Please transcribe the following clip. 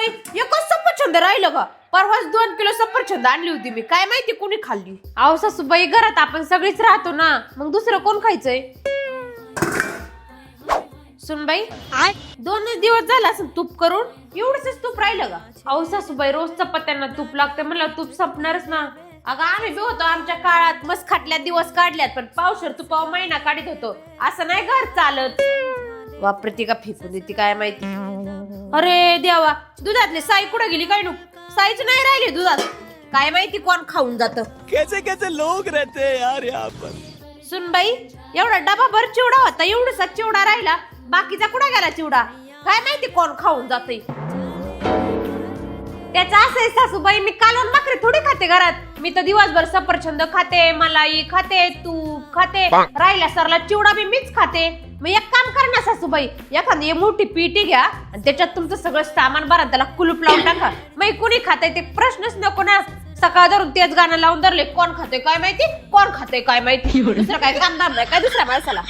बाई एकच सफरचंद राहिलं का परवाच दोन किलो सफरचंद आणली होती मी. काय माहिती कोणी खाल्ली. अहो सासूबाई घरात आपण सगळीच राहतो ना. मग दुसरं कोण खायचंय? सुनबाई दोनच दिवस झाला असं तूप करून. एवढंच तूप राहिलं का अहो सासूबाई रोज चपात्यांना तूप लागतं. मला तूप संपणारच ना. अगं आम्ही बी होतो आमच्या काळात. मस्त खाटल्या दिवस काढल्यात. पण पावशर तुपाव महिना काढीत होतो. असं नाही घर चालत. वापरते का फेकून देते काय माहिती? अरे देवा दुधातली साई कुठे गेली काय नु? साईच नाही राहिली दुधात. काय माहिती कोण खाऊन जात. कैसे कैसे लोग रहते हैं यार यहाँ पर. सुनबाई एवढा डबा भर चिवडा होता एवढसा चिवडा राहिला बाकीचा कुठं गेला चिवडा? काय माहिती कोण खाऊन जाते त्याचं असं आहे सासूबाई मी कालवण भाकरी थोडी खाते घरात. मी तर दिवसभर सफरचंद खाते मलाई खाते तूप खाते. राहिला सरला चिवडा बी मीच खाते. मग एक काम कर ना सासूबाई एखादी मोठी पिटी घ्या आणि त्याच्यात तुमचं सगळं सामान भरा त्याला कुलूप लावून टाका. मग कुणी खाते ते प्रश्नच नको ना. सकाळ धरून तेच गाणं लावून धरले कोण खाते काय माहिती? कोण खाते काय माहिती? दुसरं काय काम नाही काय दुसऱ्या माणसाला?